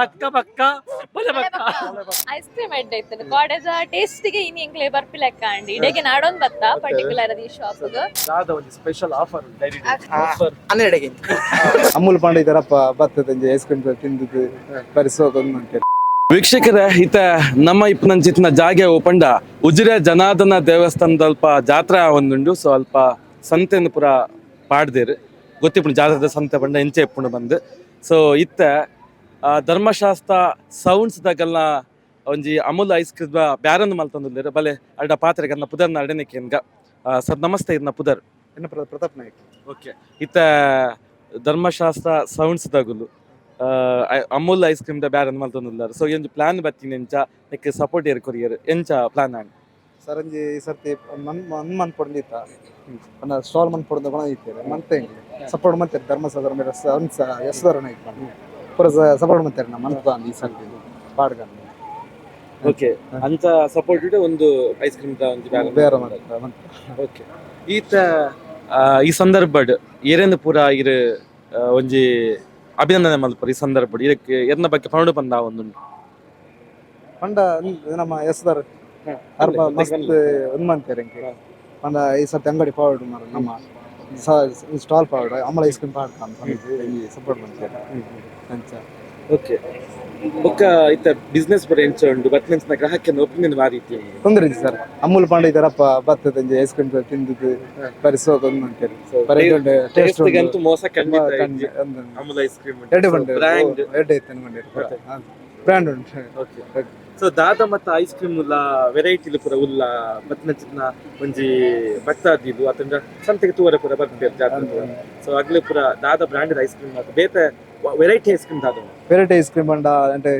ಪಕ್ಕ ಪಕ್ಕ ಬಲೆ ಪಕ್ಕ. ಐಸ್ ಕ್ರೀಮ್ ಎಡ್ಡೆ ಇತ್ತು. ಕಾಡದ ಟೇಸ್ಟಿಗೆ ಇನ್ನು ಎಂಕ್ಲೆ ಬರ್ಪಿಲೆಕ್ಕ ಅಂಡಿ. ಇಡೆಗೆ ನಾಡೊಂದು ಬತ್ತ ಪರ್ಟಿಕ್ಯುಲರ್ ಅದ ಈ ಶಾಪ್ ದಾದ ಒಂದು ಸ್ಪೆಷಲ್ ಆಫರ್ ಡೈರಿ ಆಫರ್ ಹನ್ನೆರಡಿಗೆ ಅಮೂಲ್ ಪಾಂಡೆ ಇದರಪ್ಪ ಬರ್ತದೆ ಐಸ್ ಕ್ರೀಮ್ ತಿಂದಿದ್ದು. ಪರಿಸೋದೊಂದು ಅಂತೇಳಿ ವೀಕ್ಷಕರೇ ಈತ ನಮ್ಮ ಇಪ್ಪನಂಚಿತ್ತಿನ ಜಾಗೆ ಓಪಂಡ ಉಜಿರೆ ಜನಾರ್ದನ ದೇವಸ್ಥಾನದ ಅಲ್ಪ ಜಾತ್ರಾ ಒಂದುಂಡು ಸೊ ಅಲ್ಪ ಸಂತೆನ ಪೂರ ಪಾಡ್ದೇರು. ಗೊತ್ತಿಪ್ಪ ಜಾತ್ರೆ ಸಂತೆ ಪಂಡ ಇಂಚೆ ಇಪ್ಪುಂಡು ಬಂದು. ಸೊ ಇತ್ತ ಧರ್ಮಶಾಸ್ತ್ರ ಸೌಂಡ್ಸ್ ದಾಗಲ್ನ ಒಂಜಿ ಅಮೂಲ್ ಐಸ್ ಕ್ರೀಮ್ ಬ್ಯಾರನ್ ಮಲ್ತೊಂದುಲ್ಲೆರ್ ಬಲೆ ಅಡ್ಡ ಪಾತ್ರೆ ಪುದರ್ ಪುದರ್ನ ಅಡೆನೆಕೆನ್ಗ ಸರ್ ನಮಸ್ತೆ ಇದನ್ನ ಪುದರ್. ಪ್ರ- ಪ್ರತಾಪ್ ನಾಯಕ್. ಓಕೆ. ಇತ್ತ ಧರ್ಮಶಾಸ್ತ್ರ ಸೌಂಡ್ಸ್ ದಗುಲು. ಅಮೂಲ್ ಐಸ್ ಕ್ರೀಮ್ ದ ಬ್ಯಾರನ್ ಮಲ್ತೊಂದುಲ್ಲಾರು ಸೊ ಎಂಜು ಪ್ಲಾನ್ ಬತ್ತಿನ ಎಂಚ ನೆಕ್ ಸಪೋರ್ಟ್ ಏರ್ ಕೊರಿಯರ್. ಎಂಚ ಪ್ಲಾನ್ ಆಂಡ್ ಅಂಜಿ ಈ ಸರ್ತಿ ಮನ್ ಮನ್ ಮನ್ ಪೊಡ್ಲಿತ್ತ ಅನ್ನ ಸ್ಟಾಲ್ ಮನ್ ಪಡೆದ ಗುಣ ಇತ್ತೇವೆ ಮಂತೆ ಸಪೋರ್ಟ್ ಮಂತೆ ಧರ್ಮಸ್ಥಳ ಮೇಲೆ ಅನ್ಸ ಎಸ್ವರಣ ಇತ್ತು ಪೂರ ಸಪೋರ್ಟ್ ಮಾಡ್ತಾರೆ ನಮ್ಮ ಮನ್ಪ ಈ ಸರ್ತಿ ಪಾಡ್ಗನ್ ಓಕೆ ಅಂತ ಸಪೋರ್ಟ್ ಇಟ್ಟು ಒಂದು ಐಸ್ ಕ್ರೀಮ್ ದ ಒಂದು ಬ್ಯಾಗ್ ಬೇರೆ ಓಕೆ ಈತ ಈ ಸಂದರ್ಭ ಏರೇನು ಪೂರ ಇರು ಒಂಜಿ ಅಭಿನಂದನೆ ಮಲ್ಪರು ಈ ಸಂದರ್ಭ ಇದಕ್ಕೆ ಎರ್ನ ಬಗ್ಗೆ ಪಂಡು ಬಂದ ಒಂದು ಪಂಡ ಇಂದ್ ನಮ್ಮ ಹೆಸರು ಅರ್ಬ ಮಸ್ತ್ ಉನ್ಮಂತೇರೆ ಪಂಡ ಈ ಸರ್ತಿ ಅಂಗಡಿ ಪಾವಡ್ ಮಾರ ನಮ್ಮ ಸ್ಟಾಲ್ ಪಾವಡ್ ಅಮಲ ಐಸ್ ಕ್ರೀಮ್ ಪಾಡ್ ಸಪೋರ್ಟ್ ಮಂತಾರೆ ಅಂಚ ಓಕೆ. ಬೊಕ್ಕ ಇತ್ತ ಬಿಸ್ನೆಸ್ ಬರ ಎಂಚ ಉಂಡು ಬತ್ನೆಂಚಿನ ಗ್ರಾಹಕನ ಒಪಿನಿಯನ್ ಮಾರಿ ಇತ್ತು ತೊಂದ್ರೆ ಸರ್. ಅಮೂಲ್ ಪಾಂಡೆ ಇದರಪ್ಪ ಬರ್ತದೆ ಐಸ್ ಕ್ರೀಮ್ ತಿಂದಿದ್ದು ಪರಿಸೋದೊಂದು ಅಂತೇಳಿ ಟೇಸ್ಟ್ ಅಂತೂ ಮೋಸ. ಅಮೂಲ್ ಐಸ್ ಕ್ರೀಮ್ ಎಡೆ ಬಂಡೆ ಐತೆ ಅನ್ಕೊಂಡಿರಿ ಬ್ರ್ಯಾಂಡ್ ಉಂಟು ಓಕೆ ಸೊ ದಾದ ಮತ್ತು ಐಸ್ ಕ್ರೀಮ್ ಉಲ್ಲ ವೆರೈಟಿ ಪೂರ ಉಲ್ಲ ಮತ್ತಿನ ಚಿನ್ನ ಒಂಜಿ ಬತ್ತಾದಿದ್ದು ಅತಂಡ ಸಂತೆಗೆ ತೂವರೆ ಪೂರ ಬರ್ತೀರ ಜಾತ್ರೆ ಸೊ ಅಗ್ಲೆ ಪೂರ ದಾದ ಬ್ರಾಂಡೆಡ್ ಐಸ್ ಕ್ರೀಮ್ ಅದು ಬೇತ ವೆರೈಟಿ ಐಸ್ ಕ್ರೀಮ್ ದಾದ ವೆರೈಟಿ ಐಸ್ ಕ್ರೀಮ್ ಅಂಡ అంటే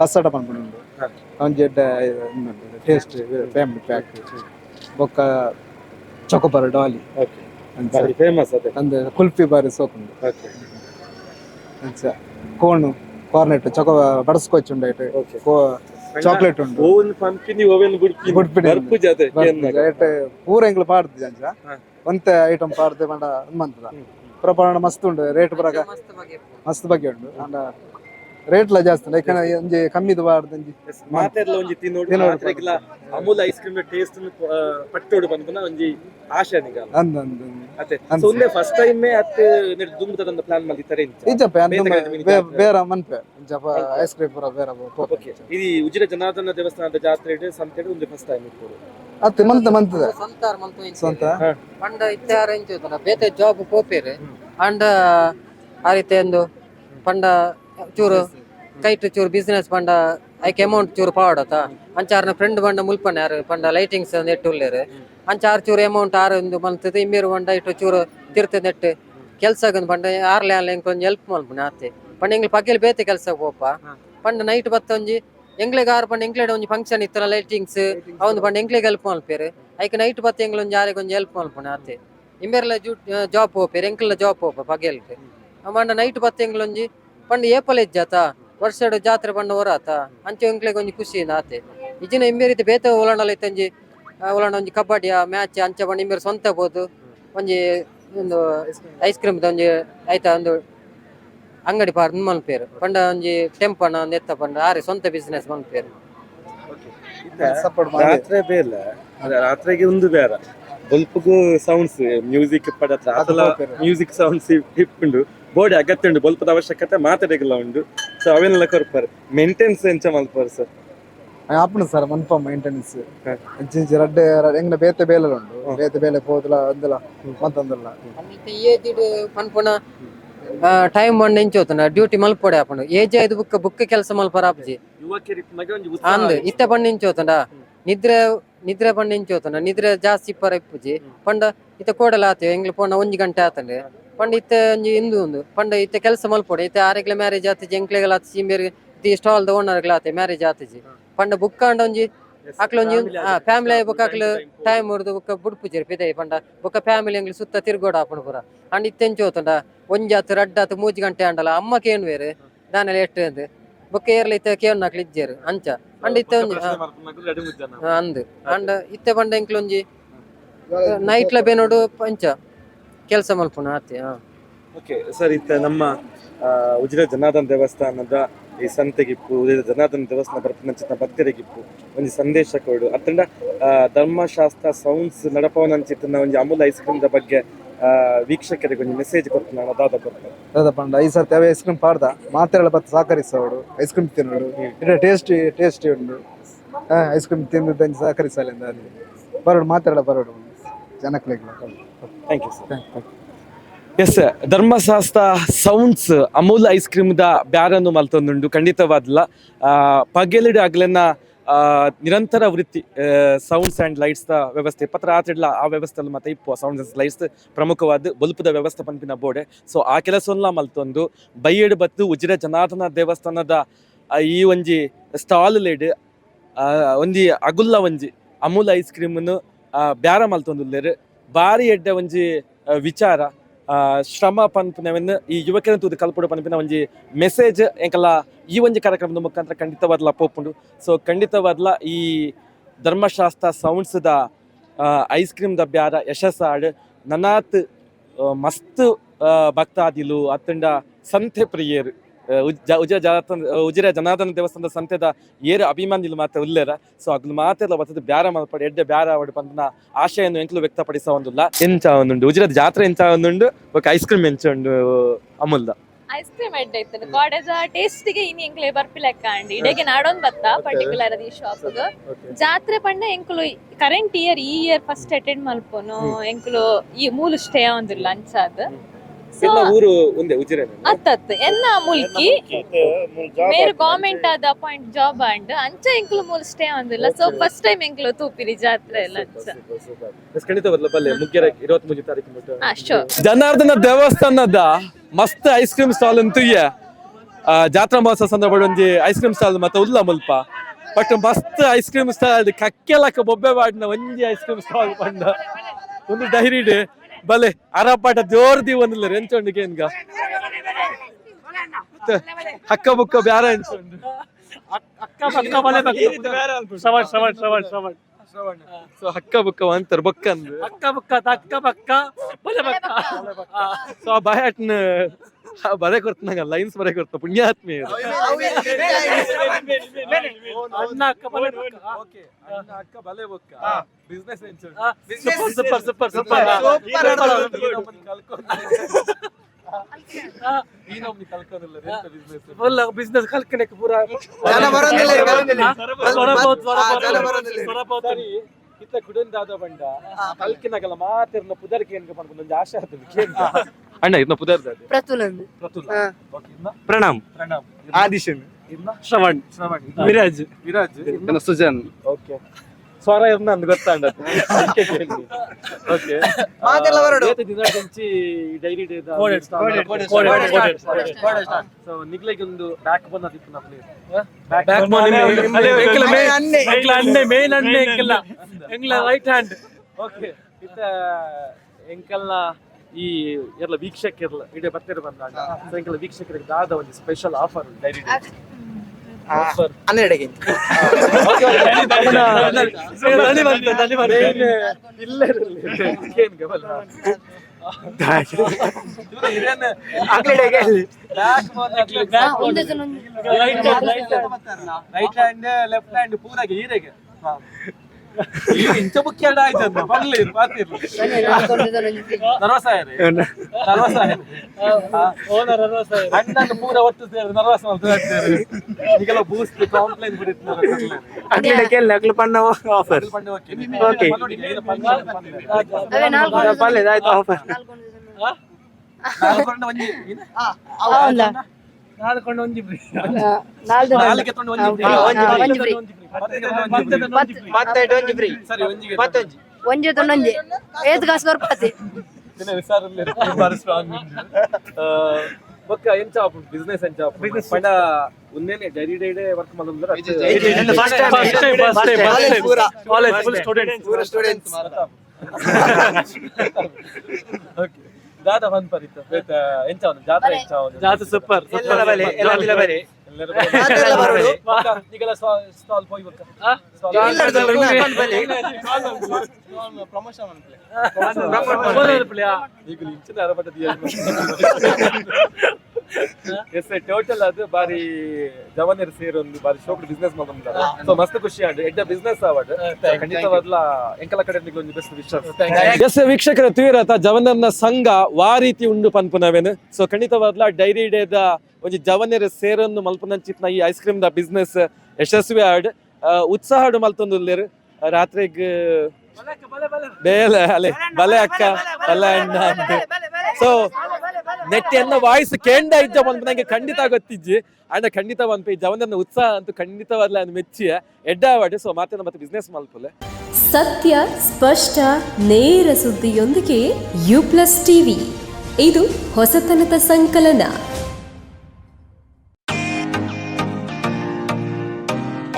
ಕಸ್ಸಟ ಪನ್ಪುಂಡು ಅಂಜೆಡ್ಡ ಟೇಸ್ಟ್ ಫ್ಯಾಮಿಲಿ ಪ್ಯಾಕ್ ಬೊಕ್ಕ ಚೊಕೊಬರ ಡಾಲಿ ಫೇಮಸ್ ಅದೇ. ಅಂದ್ರೆ ಕುಲ್ಫಿ ಬಾರಿ ಸೋಕುಂಡು ಓಕೆ ಕೋಣು ಕಾರ್ನೆಟ್ ಚೊಕ ಬಡಸ್ಕೊಚ್ಚುಂಡೈಟ್ ಓಕೆ ಚಾಕ್ಲೇಟ್ ಉಂಟು. ಓವನ್ ಪಂಪಿನಿ ಓವನ್ ಗುಡ್ಪಿ ಗುಡ್ಪಿನಿ. ಬರ್ಪು ಜಾತೆ ಏನ್ನ ಏಟೆ ಪೂರ ಎಂಗ್ಲ ಪಾಡ್ದು ಜಂಜ ಒಂತೆ ಐಟಮ್ ಪಾಡ್ದೆ ಪಂಡ ಮಂತ್ರ. ಪ್ರಪರಣ ಮಸ್ತ್ ಉಂಡು ರೇಟ್ ಪರಗ ಮಸ್ತ್ ಬಗ್ಗೆ. ಉಂಡು ಅಂಡ ರೇಟ್ಲ ಜಾಸ್ತಿ ಉಂಡು ಯಾಕಂದ್ರೆ ಒಂಜಿ ಕಮ್ಮಿದು ಪಾಡ್ದು ಒಂಜಿ ಮಾತೆರ್ಲ ಒಂಜಿ ತಿನ್ನೋಡು ಮಾತ್ರೆಗ್ಲ ಅಮೂಲ್ ಐಸ್ ಕ್ರೀಮ್ ಟೇಸ್ಟ್ ಪಟ್ಟೋಡು ಬಂದ್ಪುನ ಒಂಜಿ ಆಶೆ ನಿಗ ಅಂದ ಅಂದ ಅತ್ತೆ ಅಂದ್. ಸೊ ಒಂದೇ ಫಸ್ಟ್ ಟೈಮ್ ಅತ್ತೆ ನೆಡ್ ಒಂದು ಪ್ಲಾನ್ ಮಲ್ಲಿತಾರೆ ಇಂಚ ಇಂಚ ಬೇತೆ ಬೇರ ಮನ್ಪೆ. ಇಜ್ಜಪ್ಪ ಐಸ್ ಕ್ರೀಮ್ ಪೂರ ಬೇರೆ ಓಕೆ ಇದು ಉಜಿರ ಜನಾರ್ದನ ದೇವಸ್ಥಾನದ ಜಾತ್ರೆ ಸಂತೆ ಒಂದು ಫಸ್ಟ್ ಟೈಮ್ ಇಟ್ಕೊಡು ಅತ್ತೆ ಮಂತ ಮಂತದ ಸಂತಾರ ಮಂತ ಸಂತ? ಪಂಡ ಇತ್ತೆ ಇಂಚ ಬೇತೆ ಜಾಬ್ ಪೋಪೇರೆ ಅಂಡ್ ಆ ರೀತಿ ಒಂದು ಪಂಡ ಚೂರು ಕೈಟ್ ಚೂರು ಬಿಸ್ನೆಸ್ ಪಂಡ ಐಕ್ ಅಮೌಂಟ್ ಚೂರು ಪಾವಡತ. ಅಂಚಾರ್ನ ಫ್ರೆಂಡ್ ಬಂಡ ಮುಲ್ಪನ ಯಾರು ಪಂಡ ಲೈಟಿಂಗ್ಸ್ ನೆಟ್ಟು ಉಳ್ಳೇರು. ಅಂಚಾರ್ ಚೂರು ಅಮೌಂಟ್ ಆರು ಒಂದು ಬಂತದೆ ಇಮ್ಮಿರು ಬಂಡ ಇಟ್ಟು ಚೂರು ತಿರ್ತ ನೆಟ್ಟು. ಕೆಲಸಗೊಂದು ಪಂಡ ಆರ್ಲೆ ಆರ್ಲೆ ಕೊಂಚ ಹೆಲ್ಪ್ ಮಲ್ಪನ ಆತೆ. ಪಂಡ ಎಂಗ್ಳು ಪಗ್ಗೆಲ್ ಬೇತೆ ಕೆಲ್ಸ ಪೋಪ ಪಂಡ ನೈಟ್ ಬತ್ತೊಂಜಿ ಎಂಗ್ಳಿಗೆ ಆರು ಪಂಡ ಎಂಗ್ಲೆಡ್ ಒಂಜಿ ಫಂಕ್ಷನ್ ಇತ್ತನ ಲೈಟಿಂಗ್ಸ್ ಅವನು ಪಂಡ ಎಂಗ್ಳಿಗೆ ಹೆಲ್ಪ್ ಮಲ್ಪೇರು ಐಕ ನೈಟ್ ಬತ್ತ ಎಂಗ್ಳೊಂದು ಯಾರಿಗೆ ಒಂದು ಹೆಲ್ಪ್ ಮಲ್ಪನ ಆತೆ. ಇಮ್ಮೆರ್ಲ ಜೂ ಜಾಬ್ ಹೋಪೇರು ಎಂಕ್ಲ ಜಾಬ್ ಹೋಪ ಪಗೆಲ್ಗೆ ಮಂಡ ನೈಟ್ ಬತ್ತ ಎಂಗ್ಳೊಂಜಿ ಪಂಡ ಏಪಲ ಇಜ್ಜಾತ ವರ್ಷಡ್ ಜಾತ್ರೆ ಪಂಡ ಹೊರಾತ ಅಂಚೆ ಎಂಕ್ಲೆಗ್ ಒಂಜಿ ಖುಷಿ ನಾತೆ ಇಜಿನ ರೀತಿ ಬೇತೆ ಒಲಂಡಲ ಇತ್ತಂಜಿ ಒಲಂಡ ಒಂಜಿ ಕಬಡ್ಡಿಯ ಮ್ಯಾಚ್ ಅಂಚೆ ಪಂಡ ಇಂಬೇರು ಸ್ವಂತ ಬೋದು ಒಂಜಿ ಒಂದು ಐಸ್ ಕ್ರೀಮ್ ಒಂಜಿ ಐತ ಒಂದು ಅಂಗಡಿ ಪಾರ್ ಮಲ್ಪೇರು ಪಂಡ ಒಂಜಿ ಟೆಂಪನ ನೆತ್ತ ಪಂಡ ಆರೆ ಸ್ವಂತ ಬಿಸ್ನೆಸ್ ಮಲ್ಪೇರು ರಾತ್ರಿ ಬೇಲ ರಾತ್ರಿಗೆ ಒಂದು ಬೇರೆ. ಬಲ್ಪ್ಗೂ ಸೌಂಡ್ಸ್ ಮ್ಯೂಸಿಕ್ ಪಡತ್ರ ಮ್ಯೂಸಿಕ್ ಸೌಂಡ್ಸ್ ಹಿಪ್ಪುಂಡು. ಬೋಡಿ ಅಗತ್ಯ ಉಂಡು ಬಲ್ಪದ ಅವಶ್ಯಕತೆ ಮಾತಾಡಿಗಿಲ್ಲ ಉಂಡು ಸೊ ಅವೆಲ್ಲ ಕೊರ್ಪಾರೆ ಮೇಂಟೆನೆನ್ಸ್ ಎಂಚ ಮಲ್ಪಾರೆ ಸರ್ ಆಪುಂಡು ಸರ್ ಮನ್ಪ ಮೈಂಟೆನೆನ್ಸ್ ಇಂಚಿ ರಡ್ಡೆ ಎಂಗ್ಲ ಬೇತೆ ಬೇಲೆ ಉಂಡು ಬೇತೆ ಬೇಲೆ ಹೋದಲ ಅಂದಲ ಮತ್ತೊಂದಲ್ಲ. ಏಜಿಡ್ ಪನ್ಪುನ ಟೈಮ್ ಬಂಡ ಎಂಚೋತನ ಡ್ಯೂಟಿ ಮಲ್ಪೊಡೆ ಆಪುಂಡು ಏಜ್ ಐದು ಬುಕ್ಕ ಬುಕ್ಕ ಕೆಲಸ ಮಲ್ಪರ ಆಪುಜಿ ಯುವಕರಿಗೆ ಒಂದು ಅಂದ್ ಇತ್ತ ಪಂಡ ಎಂಚೋತಂಡ ನಿದ್ರೆ ನಿದ್ರೆ ಪಂಡ ಎಂಚೋತನ ನಿದ್ರೆ ಜಾಸ್ತಿ ಇಪ್ಪರ ಇಪ್ಪುಜಿ ಪಂಡ ಇತ್ತ ಕೋಡಲ ಆತೆ ಎಂಗ್ಲ ಪೋಣ ಒಂಜಿ ಗಂಟೆ ಆತಂಡೆ. ಪಂಡ ಇತ್ತೆ ಒಂಜಿ ಇಂದು ಒಂದು. ಪಂಡ ಇತ್ತೆ ಕೆಲಸ ಮಲ್ಪೊಡು. ಇತ್ತೆ ಆರೆಗ್ಲ ಮ್ಯಾರೇಜ್ ಆತಿಜಿ ಎಂಕ್ಲೆಗಳ ಆತ ಇಂಬೇರ್ ಇತ್ತೆ ಸ್ಟಾಲ್ ಓನರ್ಗಳ ಆತೆ ಮ್ಯಾರೇಜ್ ಆತಜಿ ಪಂಡ ಬುಕ್ಕಾಂಡ ಒಂಜಿ ಅಕ್ಲೊಂಜಿ ಫ್ಯಾಮಿಲಿ ಬುಕ್ ಅಕ್ಲು ಟೈಮ್ ಮುರಿದು ಬುಕ್ ಬುಡ್ಪು ಬುಡ್ಪುಜೆರ್ ಪಿದೈ ಪಂಡ. ಬುಕ್ಕ ಫ್ಯಾಮಿಲಿ ಅಂಗ್ಲಿ ಸುತ್ತ ತಿರ್ಗೋಡ ಆಪುಂಡು ಪುರ. ಅಂಡ್ ಇತ್ತೆಂಚೋತಂಡ ಒಂಜಾತ್ ರಡ್ಡಾತ್ ಮೂಜಿ ಗಂಟೆ ಅಂಡಲ ಅಮ್ಮ ಕೇನ್ ಬೇರೆ ದಾನೆಲ್ಲ ಎಷ್ಟು ಅಂದ್? ಬೊಕ್ಕ ಏರ್ಲ ಇತ್ತೆ ಕೇನ್ ನಾಕ್ಲು ಇಜ್ಜೇರು ಅಂಚ. ಅಂಡ್ ಇತ್ತೆ ಒಂಜಿ ಅಂದ್. ಅಂಡ್ ಇತ್ತೆ ಒಂಜಿ ನೈಟ್ ನೈಟ್ಲ ಬೇನೋಡು ಪಂಚ. ಕೆಲಸ ಮಲ್ಪುನ ಆತೆ ಹಾ. ಓಕೆ ಸರ್ ಇತ್ತ ನಮ್ಮ ಆ, ಉಜಿರೆ ಜನಾರ್ದನ ದೇವಸ್ಥಾನದ ಈ ಸಂತೆಗಿಪ್ಪು ಉಜಿರೆ ಜನಾರ್ದನ ದೇವಸ್ಥಾನ ಬರ್ಪನಂಚಿನ ಭಕ್ತರಿಗಿಪ್ಪು ಒಂಜಿ ಸಂದೇಶ ಕೊಡು. ಅತ್ತಂಡ ಆ, ಧರ್ಮಶಾಸ್ತ್ರ ಸೌಂಡ್ಸ್ ನಡಪವನಂಚಿತ್ತಿನ ಒಂಜಿ ಅಮೂಲ್ ಐಸ್ ಕ್ರೀಮ್ದ ಬಗ್ಗೆ ಆ, ವೀಕ್ಷಕರಿಗೆ ಒಂದು ಮೆಸೇಜ್ ಕೊಡ್ತೀನಿ ನಾನು ಅದಾದ ಕೊಡ್ತೇನೆ ಅದ ಪಂಡ ಈ ಸರ್ತಿ ಅವ ಐಸ್ ಕ್ರೀಮ್ ಪಾಡ್ದ? ಮಾತ್ರೆಲ್ಲ ಬತ್ತ ಸಹಕರಿಸೋಡು ಐಸ್ ಕ್ರೀಮ್ ತಿನ್ನೋಡು. ಇಡ ಟೇಸ್ಟಿ ಟೇಸ್ಟಿ ಉಂಡು. ಐಸ್ ಕ್ರೀಮ್ ತಿಂದು ತಂದು ಸಹಕರಿಸಲಿಂದ ಅಲ್ಲಿ ಬರೋಡು ಮಾತ್ರೆಲ್ಲ ಬರೋಡು. ಥ್ಯಾಂಕ್ ಯು ಸರ್ ಎಸ್ ಧರ್ಮಶಾಸ್ತ್ರ ಸೌಂಡ್ಸ್ ಅಮೂಲ್ ಐಸ್ ಕ್ರೀಮ್ದ ಬ್ಯಾರನ್ನು ಮಲ್ತೊಂದುಂಡು ಖಂಡಿತವಾದಲ್ಲ. ಪಗೆಲಿಡ ಆಗ್ಲೆನ್ನ ನಿರಂತರ ವೃತ್ತಿ ಸೌಂಡ್ಸ್ ಆ್ಯಂಡ್ ಲೈಟ್ಸ್ ದ ವ್ಯವಸ್ಥೆ. ಪತ್ರ ಆತಿಡ್ಲ ಆ ವ್ಯವಸ್ಥೆ ಮತ್ತೆ ಇಪ್ಪು ಸೌಂಡ್ಸ್ ಲೈಟ್ಸ್ ಪ್ರಮುಖವಾದ ಬಲ್ಪದ ವ್ಯವಸ್ಥೆ ಪಂಪಿನ ಬೋಡೆ ಸೊ ಆ ಕೆಲಸವನ್ನ ಮಲ್ತೊಂದು. ಬೈಯಡ್ ಬತ್ತು ಉಜಿರೆ ಜನಾರ್ದನ ದೇವಸ್ಥಾನದ ಈ ಒಂಜಿ ಸ್ಟಾಲ್ ಲೇಡ್ ಒಂಜಿ ಅಗುಲ್ಲ ಒಂಜಿ ಅಮೂಲ್ ಐಸ್ ಕ್ರೀಮ್ನು ಬ್ಯಾರ ಮಲ್ತೊಂದುಲ್ಲೆರ್ ಬಾರಿ ಎಡ್ಡೆ ಒಂಜಿ ವಿಚಾರ. ಶ್ರಮ ಪನ್ಪುನವೆನ್ ಈ ಯುವಕರ ತೂದು ಕಲ್ಪಡು ಪನ್ಪಿನ ಒಂಜಿ ಮೆಸೇಜ್ ಎಂಕಲ್ಲ ಈ ಒಂಜಿ ಕಾರ್ಯಕ್ರಮದ ಮುಖಾಂತರ ಖಂಡಿತವಾದ್ಲ ಪೋಪುಂಡು ಸೊ ಖಂಡಿತವಾದ್ಲ ಈ ಧರ್ಮಶಾಸ್ತ್ರ ಸೌಂಡ್ಸ್ದ ಐಸ್ ಕ್ರೀಮ್ದ ಬ್ಯಾರ ಯಶಸ್ಸಾಡ್. ನನಾತ್ ಮಸ್ತ್ ಭಕ್ತಾದಿಲು ಅತ್ತಂಡ ಸಂತೆ ಪ್ರಿಯರು. ಉಜಿರ ಜನಾರ್ದನ್ ಉಜಿರ ಜನಾರ್ದನ ದೇವಸ್ಥಾನದ ಸಂತೆದ ಏರು ಅಭಿಮಾನಿಲು ಮಾತ್ರ ಉಲ್ಲೇರ. ಸೊ ಅಗ್ಲು ಮಾತ್ರ ಬರ್ತದೆ ಬ್ಯಾರ ಮಲ್ಪಡಿ ಎಡ್ಡೆ ಬ್ಯಾರ ಅವಡು ಬಂದ ಆಶಯನ್ನು ಎಂಕ್ಲು ವ್ಯಕ್ತಪಡಿಸ ಒಂದುಲ್ಲ. ಎಂಚ ಒಂದುಂಡು ಉಜಿರದ ಜಾತ್ರೆ ಎಂಚ ಒಂದುಂಡು ಬೊಕ ಐಸ್ ಕ್ರೀಮ್ ಎಂಚ ಉಂಡು ಅಮುಲ್ದ. ಐಸ್ ಕ್ರೀಮ್ ಎಡ್ಡೆ ಇತ್ತು ಕಾಡೇಜ ಟೇಸ್ಟ್ಗೆ ಇನಿ ಎಂಕ್ಲೆ ಬರ್ಪಿಲೆಕ್ಕ ಅಂಡಿ. ಇಡೆಗೆ ನಾಡೋನ್ ಬತ್ತ ಪರ್ಟಿಕ್ಯುಲರ್ ಅದಿ ಈ ಶಾಪ್ ಜಾತ್ರೆ ಪಂಡ ಎಂಕುಲು ಕರೆಂಟ್ ಇಯರ್ ಈ ಇಯರ್ ಫಸ್ಟ್ ಅಟೆಂಡ್ ಮಲ್ಪೋನು ಎಂಕುಲು ಈ ಮೂಲು ಸ್ಟೇ ಒಂದಿಲ್ಲ ಲಂಚ್ ಸೊ ಎಲ್ಲ ಊರು ಒಂದೇ ಉಜಿರೆ ಅತ್ತತ್ ಎನ್ನ ಮುಲ್ಕಿ. ಮೇರು ಗವರ್ಮೆಂಟ್ ಆದ ಅಪಾಯಿಂಟ್ ಜಾಬ್ ಅಂಡ್ ಅಂಚ ಎಂಕ್ಲು ಮೂಲು ಸ್ಟೇ ಅಂದಿಲ್ಲ ಸೊ ಫಸ್ಟ್ ಟೈಮ್ ಎಂಕ್ಲು ತೂಪಿರಿ ಜಾತ್ರೆ ಎಲ್ಲ ಅಂಚ. ಖಂಡಿತ ಬರ್ಲ ಬಲ್ಲೆ ಮುಗ್ಗೆರೆ ಇರುವತ್ತ್ ಮೂಜಿ ತಾರೀಕು ಅಷ್ಟು ಜನಾರ್ದನ ದೇವಸ್ಥಾನದ ಮಸ್ತ್ ಐಸ್ ಕ್ರೀಮ್ ಸ್ಟಾಲ್ ಅಂತೂ ಇಯ್ಯ. ಆ, ಜಾತ್ರಾ ಮಹೋತ್ಸವ ಸಂದರ್ಭ ಒಂಜಿ ಐಸ್ ಕ್ರೀಮ್ ಸ್ಟಾಲ್ ಮತ್ತೆ ಉಲ್ಲ ಮುಲ್ಪ. ಬಟ್ ಮಸ್ತ್ ಐಸ್ ಕ್ರೀಮ್ ಸ್ಟಾಲ್ ಕಕ್ಕೆಲಕ ಬೊಬ್ಬೆ ಬಾಡಿನ ಒಂಜಿ ಐಸ್ ಕ್ರೀಮ್ ಸ್ಟಾಲ್ ಪಂಡ ಒಂದು ಡೈರಿ ಡೇ ಬಲೆ ಅರಪಾಟ ಜೋರ್ದಿ ಒಂದಿಲ್ಲ ಎಂಚೊಂಡಿಗೆ ಏನ್ಗ? ಹಕ್ಕ ಬುಕ್ಕ ಬ್ಯಾರ ಎಂಚೊಂಡು. ಅಕ್ಕ ಪಕ್ಕ ಬಲೆ ಶ್ರವಣ್ ಶ್ರವಣ್ ಶ್ರವಣ್ ಶ್ರವಣ್ ಸೊ ಹಕ್ಕ ಬುಕ್ಕ ಅಂತಾರ ಬಕ್ಕ ಅಂದ್ರೆ ಅಕ್ಕ ಬುಕ್ಕ ಅಕ್ಕ ಬಕ್ಕ ಬಲೆ ಪಕ್ಕ ಸೊ ಆ ಬಾಯಾಟ್ನ ಬರೆ ಕೊಡ್ತನಂಗ ಲೈನ್ಸ್ ಬರೆ ಕೊಡ್ತ ಪುಣ್ಯಾತ್ಮೆ ಇದು. ಅಣ್ಣ ಅಕ್ಕ ಬಲೆ ಪಕ್ಕ ಓಕೆ ಅಣ್ಣ ಅಕ್ಕ ಬಲೆ ಬೊಕ್ಕ business super super super full business ಕಲ್ಕಣಕ್ಕೆ ಪೂರ ಜನ ಬರೋದಿಲ್ಲ ಈಗ. ಬರೋದಿಲ್ಲ. ಇತ್ತ ಕುಡಂದಾದ ಬಂಡ ಕಲ್ಕಿನಾಗಲ್ಲ ಮಾತಿರ್ನ ಪುದರ್ಕೆ ಏನ್ಗ ಮಾಡ್ಕೊಂಡು ಒಂದು ಆಶೆ ಕೇಂದ್ರ ಅಣ್ಣ ಇದನ್ನ ಪುದರ್ದ ಪ್ರತುಲಂದು ಪ್ರತುಲ್ ಹಾ. ಓಕೆ ಇನ್ನ ಪ್ರಣಾಮ್ ಪ್ರಣಾಮ್ ಆದಿಶನ್ ಇನ್ನ ಶ್ರವಣ್ ಶ್ರವಣ್ ವಿರಾಜ್ ವಿರಾಜ್ ನನ್ನ ಸುಜನ್ ಓಕೆ ಸ್ವರ ಇರ್ನ ಅಂದ್ ಗೊತ್ತಾಂಡ ಓಕೆ ಮಾತೆಲ್ಲ ಬರಡು. ದಿನ ಗಂಚಿ dairy day Coded, coded, coded, coded. So ನಿಗ್ಲೆಗೆ ಒಂದು ಬ್ಯಾಕ್ ಬೋನ್ ಅದಿತ್ತು ನಮ್ಮ ಬ್ಯಾಕ್ ಬೋನ್ ಎಂಕಲ ಮೇ ಅನ್ನೆ. ಎಂಕಲ ಅನ್ನೆ ಮೇನ್ ಅನ್ನೆ ಎಂಕಲ ಎಂಕಲ ರೈಟ್ ಹ್ಯಾಂಡ್ ಓಕೆ ಇತ್ತ ಎಂಕಲ್ನ ಈ ಎಲ್ಲ ವೀಕ್ಷಕರ್ಲ ಇದೆ ಬರ್ತಿರ ಬಂದಾಗ ಸಾಯಂಕಾಲ ವೀಕ್ಷಕರಿಗೆ ದಾದ ಒಂದು ಸ್ಪೆಷಲ್ ಆಫರ್ ಡೈರಿ ಆಫರ್ ಹನ್ನೆರಡಿಗೆ. ಇಲ್ಲ ಏನ್ ಗಮನ? ರೈಟ್ ಹ್ಯಾಂಡ್ ಲೆಫ್ಟ್ ಹ್ಯಾಂಡ್ ಪೂರಾಗಿ ಹೀರೆಗೆ. ಇಂಚ ಮುಖ್ಯ ಆಯ್ತು ಬರ್ಲಿ ಮಾತಿರ್ಲಿ. ನರ್ವಸ ನರ್ವಸ ಅಣ್ಣನ ಪೂರ ಒಟ್ಟು ಸೇರಿ ನರ್ವಸ್ ಮಾಡ್ತಾರೆ ಈಗೆಲ್ಲ ಬೂಸ್ಟ್ ಕಾಂಪ್ಲೇಂಟ್ ಬಿಡುತ್ತೆ ಆಫರ್ ಓಕೆ ನಾಲ್ಕೊಂಡು ಒಂಜಿ ಫ್ರೀ ನಾಲ್ಕೆ ತೊಂಡು ಒಂಜಿ free. ಒಂಜಿ free. ಒಂಜಿ free. ಸರಿ ಒಂಜಿಗೆ ಒಂಜಿ ತೊಂಡೊಂಜಿ ಏತ್ ಕಾಸು ಬರ್ಪತಿ ದಿನ ವಿಸಾರಲ್ಲಿ ಬಾರಿ ಸ್ಟ್ರಾಂಗ್ ಬೊಕ್ಕ ಎಂಚ ಬಿಸ್ನೆಸ್ ಎಂಚ ಪಂಡ ಉನ್ನೇನೆ ಡೈರಿ ಡೈಡೆ ವರ್ಕ್ ಮಾಡೋದ್ರ first time first time first time college full students okay ದಾದ ಬಂದ್ ಪರಿತ್ತು ಎಂಚ ಒಂದು ಜಾತ್ರೆ ಎಂಚ ಒಂದು ಜಾತ್ರೆ ಸೂಪರ್ ಎಲ್ಲರ ಬಲೆ ಎಲ್ಲರ ಬಲೆ ಎಲ್ಲರ ಬಲೆ ಈಗೆಲ್ಲ ಸ್ಟಾಲ್ ಹೋಗಿ ಬೊಕ್ಕ ಪ್ರಮೋಷನ್ ಈಗ ಇಂಚಿನ ಅರಬಟ್ಟದ ಎಸ್ ಟೋಟಲ್ ಅದು ಬಾರಿ ಜವನರ್ ಸೇರಿ ಒಂದು ಬಾರಿ ಶೋಕ್ ಬಿಸ್ನೆಸ್ ಮಾಡ್ತಾರೆ ಸೊ ಮಸ್ತ್ ಖುಷಿ ಆಡ್ ಎಡ್ಡ ಬಿಸ್ನೆಸ್ ಅವಾರ್ಡ್ ಖಂಡಿತವಾದ್ಲ ಎಂಕಲ ಕಡೆ ಒಂದು ಬೆಸ್ಟ್ ವಿಶ್ವಾಸ ಎಸ್ ವೀಕ್ಷಕರ ತೀವ್ರತ ಜವನರ್ನ ಸಂಘ ವಾ ರೀತಿ ಉಂಡು ಪನ್ಪುನವೇನು ಸೊ ಖಂಡಿತವಾದ್ಲ ಡೈರಿ ಡೇದ ಒಂಜಿ ಜವನರ್ ಸೇರನ್ನು ಮಲ್ಪನಂಚಿತ್ನ ಈ ಐಸ್ ಕ್ರೀಮ್ ದ ಬಿಸ್ನೆಸ್ ಯಶಸ್ವಿ ಆಡ್ ಉತ್ಸಾಹ ಮಲ್ತೊಂದುಲ್ಲೇರು ರಾತ್ರಿಗ್ ಬೇಲೆ ಅಲೆ ಬಲೆ ಅಕ್ಕ ಬಲೆ ಅಣ್ಣ ಸೊ ನೆಟ್ಟಿ ಅನ್ನ ವಾಯ್ಸ್ ಕೇಂದ ಬಂದ್ ನಂಗೆ ಖಂಡಿತ ಗೊತ್ತಿಜ್ಜಿ. ಅಂಡ್ ಖಂಡಿತ ಬಂದ್ ಪೇಜ್ ಅವನನ್ನ ಉತ್ಸಾಹ ಅಂತೂ ಖಂಡಿತವಲ್ಲ ಅನ್ನ ಮೆಚ್ಚಿ ಎಡ್ಡ ಸೊ ಮಾತಿನ ಮತ್ತೆ ಬಿಸ್ನೆಸ್ ಮಲ್ಪುಲೆ? ಸತ್ಯ, ಸ್ಪಷ್ಟ, ನೇರ ಸುದ್ದಿಯೊಂದಿಗೆ ಯು ಪ್ಲಸ್ ಟಿವಿ ಇದು ಹೊಸತನದ ಸಂಕಲನ.